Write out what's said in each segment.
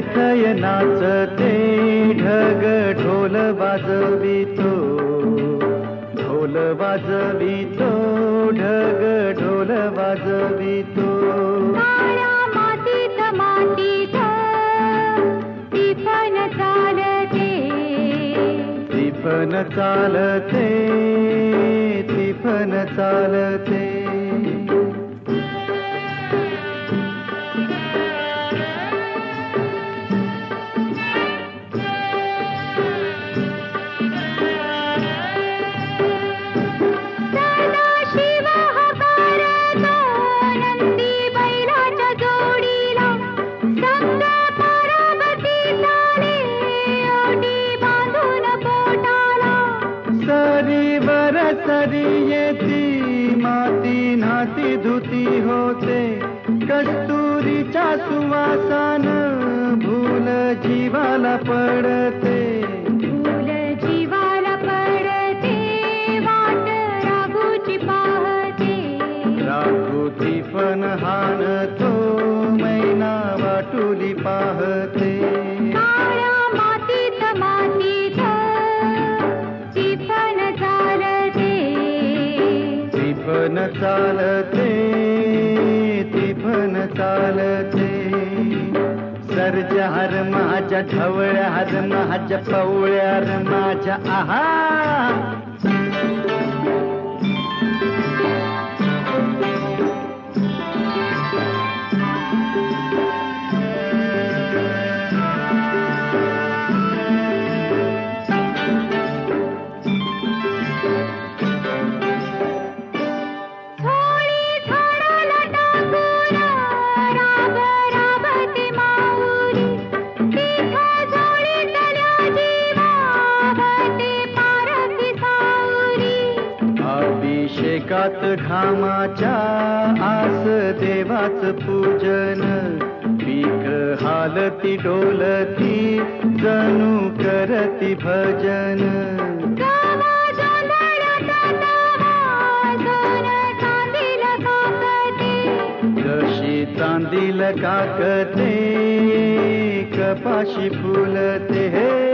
थय नाचते ढग ढोल वाजवितो. ढोल वाजवितो ढग ढोल वाजवितो. मातीत चालते. तिफन चालते तिफन चालते. येती माती नाती धुती होते. कस्तुरीच्या सुवासान भूल जीवाला पडते. फूल जीवाला पडते वाट राघूची पाहते. पण हाणतो पण चालते ती पण चालते. हर माझ्या ढवळ्यार माझ्या पवळ्यार माझ्या आहा अभिषेकात घामाच्या आस देवाच पूजन. पीक हालती डोलती जणू करती भजन. जशी चांदील काकते कपाशी फुलते. हे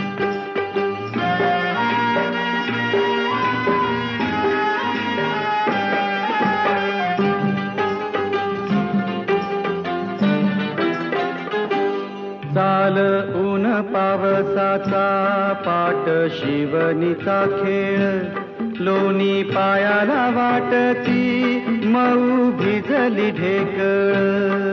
चाल ऊन पावसाचा पाट शिवनीचा खेळ. लोणी पायाला वाटती मऊ भिजली ढेकळ.